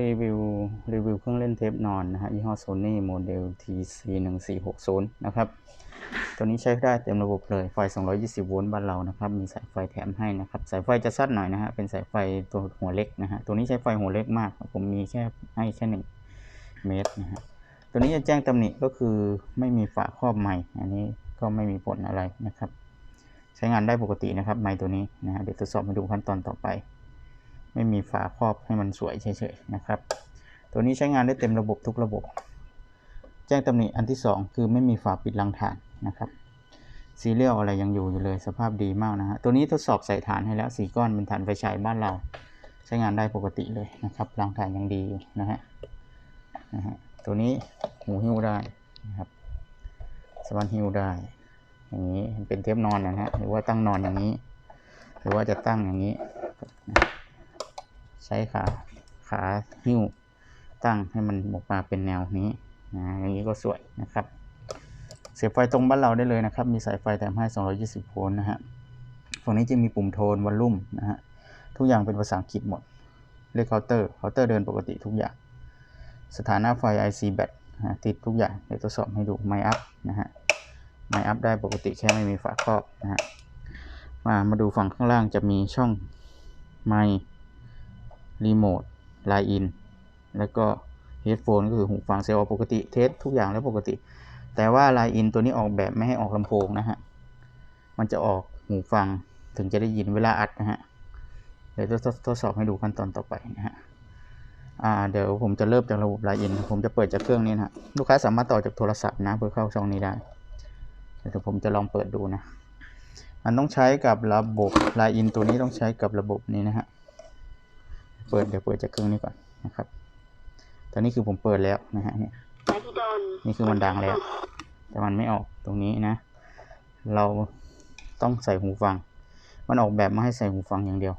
รีวิวรีวิวเครื่องเล่นเทปนอนนะฮะยี่ห้อ Sony โมเดล TC 1 4 6 0นะครับ ตัวนี้ใช้ได้เต็มระบบเลย ไฟ 220 โวลต์บ้านเรานะครับ มีสายไฟแถมให้นะครับ สายไฟจะสั้นหน่อยนะฮะ เป็นสายไฟตัวหัวเล็กนะฮะ ตัวนี้ใช้ไฟหัวเล็กมาก ผมมีแค่ให้แค่หนึ่งเมตรนะฮะ ตัวนี้จะแจ้งตำหนิก็คือไม่มีฝาครอบไม้อันนี้ก็ไม่มีผลอะไรนะครับ ใช้งานได้ปกตินะครับไม้ตัวนี้นะฮะ เดี๋ยวทดสอบมาดูขั้นตอนต่อไป ไม่มีฝาครอบให้มันสวยเฉยๆนะครับ ตัวนี้ใช้งานได้เต็มระบบทุกระบบ แจ้งตำหนิอันที่สองคือไม่มีฝาปิดรังฐานนะครับซีเรียลอะไรยังอยู่อยู่เลยสภาพดีมากนะฮะตัวนี้ทดสอบใส่ฐานให้แล้วสีก้อนเป็นฐานไฟฉายบ้านเรา ใช้งานได้ปกติเลยนะครับรังฐานยังดีอยู่นะฮะนะฮะตัวนี้หูหิ้วได้นะครับสามารถหิ้วได้ อย่างนี้เป็นเทปนอนนะฮะหรือว่าตั้งนอนอย่างนี้ หรือว่าจะตั้งอย่างนี้ ใช้ขาขาหิ้วตั้งให้มันออกมาเป็นแนวนี้นะอย่างนี้ก็สวยนะครับเสียบไฟตรงบ้านเราได้เลยนะครับ มีสายไฟแถมให้ 220 โวลต์นะฮะฝั่งนี้จะมีปุ่มโทนวอลลุ่มนะฮะทุกอย่างเป็นภาษาอังกฤษหมด เลขเคาน์เตอร์เคาน์เตอร์เดินปกติทุกอย่าง สถานะไฟ IC แบตนะติดทุกอย่างเดี๋ยวทดสอบให้ดูไมอัพนะฮะไมอัพได้ปกติแค่ไม่มีฝาครอบนะฮะมามาดูฝั่งข้างล่างจะมีช่องไมค์ รีโมทไลน์อินแล้วก็เฮดโฟนก็คือหูฟังเซลล์ปกติเทสทุกอย่างแล้วปกติ แต่ว่าไลน์อินตัวนี้ออกแบบไม่ให้ออกลำโพงนะฮะ มันจะออกหูฟังถึงจะได้ยินเวลาอัดนะฮะ เดี๋ยวทดทดสอบให้ดูขั้นตอนต่อไปนะฮะอ่าเดี๋ยวผมจะเริ่มจากระบบไลน์อินผมจะเปิดจากเครื่องนี้นะฮะลูกค้าสามารถต่อจากโทรศัพท์นะเพื่อเข้าช่องนี้ได้เดี๋ยวผมจะลองเปิดดูนะมันต้องใช้กับระบบไลน์อินตัวนี้ต้องใช้กับระบบนี้นะฮะ เปิดเดี๋ยวเปิดจากเครื่องนี้ก่อนนะครับ ตอนนี้คือผมเปิดแล้วนะฮะเนี่ยนี่คือมันดังแล้ว แต่มันไม่ออกตรงนี้นะ เราต้องใส่หูฟัง มันออกแบบมาให้ใส่หูฟังอย่างเดียว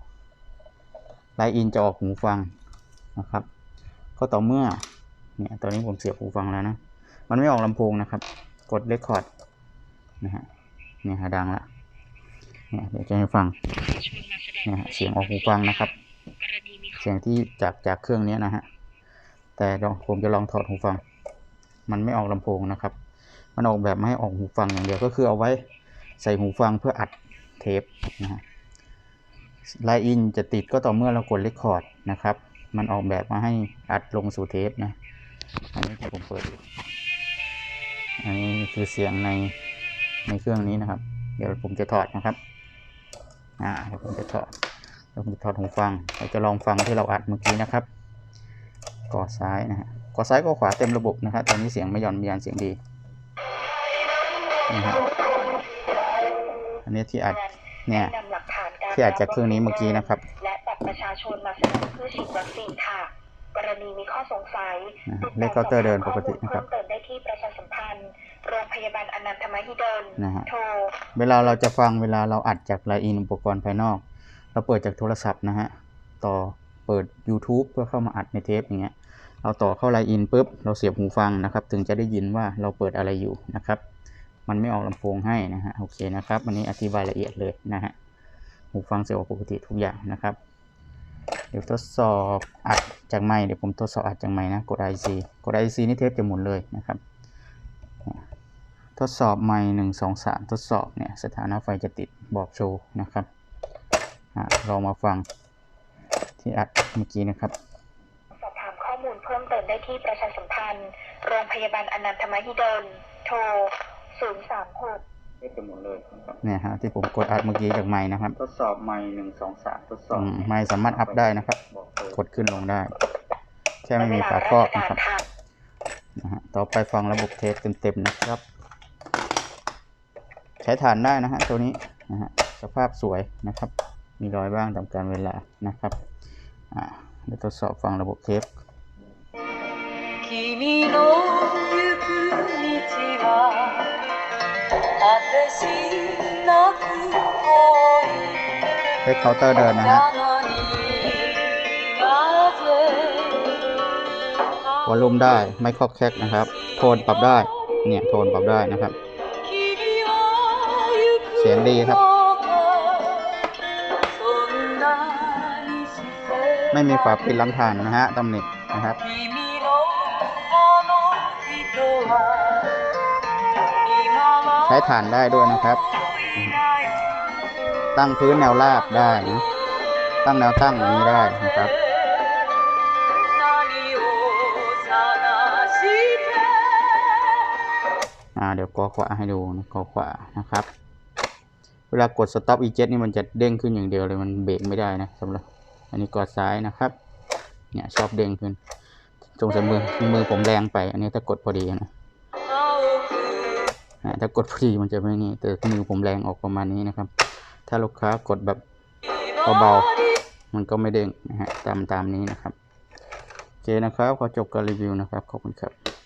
ไลน์อินจะออกหูฟังนะครับ ก็ต่อเมื่อเนี่ยตอนนี้ผมเสียบหูฟังแล้วนะ มันไม่ออกลำโพงนะครับ กดเรคคอร์ดนะฮะเนี่ยฮะดังละเนี่ยเดี๋ยวจะให้ฟังเนี่ยเสียงออกหูฟังนะครับ เสียงที่จากจากเครื่องนี้นะฮะ แต่ลองผมจะลองถอดหูฟัง มันไม่ออกลำโพงนะครับ มันออกแบบไม่ให้ออกหูฟังอย่างเดียวก็คือเอาไว้ใส่หูฟังเพื่ออัดเทปนะฮะไลน์อินจะติดก็ต่อเมื่อเรากดเรคคอร์ดนะครับ มันออกแบบมาให้อัดลงสู่เทปนะ อันนี้ที่ผมเปิดอันนี้คือเสียงในในเครื่องนี้นะครับ เดี๋ยวผมจะถอดนะครับ อ่าเดี๋ยวผมจะถอด เดี๋ยวผมจะถอดหูฟัง เราจะลองฟังที่เราอัดเมื่อกี้นะครับก่อซ้ายนะฮะก่อซ้ายก็ขวาเต็มระบบนะครับตอนนี้เสียงไม่หย่อนมียานเสียงดีนะฮะอันนี้ที่อัดเนี่ยนำหลักฐานการที่อัดจากเครื่องนี้เมื่อกี้นะครับ และบัตรประชาชนมาแสดงเพื่อฉีดวัคซีนค่ะ กรณีมีข้อสงสัยนะติดเลต่ขเคาน์เตอร์เดินปกตินะครับเพิ่มเติมได้ที่ประชาสัมพันธ์โรงพยาบาลอนันทมหิดลนะฮะโทรเวลาเราจะฟังเวลาเราอัดจากไลน์อินอุปกรณ์ภายนอก เราเปิดจากโทรศัพท์นะฮะ ต่อเปิด YouTube เพื่อเข้ามาอัดในเทปอย่างเงี้ย เราต่อเข้าไลน์อินปุ๊บ เราเสียบหูฟังนะครับ ถึงจะได้ยินว่าเราเปิดอะไรอยู่นะครับ มันไม่ออกลำโพงให้นะฮะ โอเคนะครับวันนี้อธิบายละเอียดเลยนะฮะ หูฟังเสียงออกปกติทุกอย่างนะครับ เดี๋ยวทดสอบอัดจากไมค์เดี๋ยวผมทดสอบอัดจากไมค์นะ กด IC กด IC นี่เทปจะหมุนเลยนะครับทดสอบไมค์หนึ่งสองสามทดสอบเนี่ยสถานะไฟจะติดบอกโชว์นะครับ เรามาฟังที่อัดเมื่อกี้นะครับ สอบถามข้อมูลเพิ่มเติมได้ที่ประชาสัมพันธ์ โรงพยาบาลอนันทมหิดล โทร 036จะหมุนเลยเนี่ยฮะที่ผมกดอัดเมื่อกี้จากไมค์นะครับ ทดสอบไมค์หนึ่งสองสามทดสอบไมค์สามารถอัพได้นะครับ กดขึ้นลงได้ แค่ไม่มีฝาครอบนะครับนะฮะต่อไปฟังระบบเทสเต็มๆนะครับ ใช้ฐานได้นะฮะตัวนี้นะฮะสภาพสวยนะครับ มีรอยบ้างตามการเวลานะครับเดี๋ยวทดสอบฟังระบบเทปไปเคาน์เตอร์เดินนะฮะวอลลุ่มได้ไม่ครอกแคกนะครับ โทนปรับได้ เนี่ย โทนปรับได้นะครับ เสียงดีครับ ไม่มีฝาปิดล้างถ่านนะฮะตำหนินะครับใช้ฐานได้ด้วยนะครับ ตั้งพื้นแนวราบได้นะตั้งแนวตั้งอย่างนี้ได้นะครับเดี๋ยวกอขวาให้ดูนะกอขวานะครับ เวลากด stop eject นี่มันจะเด้งขึ้นอย่างเดียวเลยมันเบรกไม่ได้นะสำหรับ อันนี้กดซ้ายนะครับ เนี่ยชอบเด้งขึ้นจงใส่มือมือผมแรงไป อันนี้ถ้ากดพอดีนะถ้ากดพอดีมันจะไม่นี่แต่มือผมแรงออกประมาณนี้นะครับ ถ้าลูกค้ากดแบบเบาๆมันก็ไม่เด้งนะฮะตามตามนี้นะครับโอเคนะครับขอจบการรีวิวนะครับขอบคุณครับ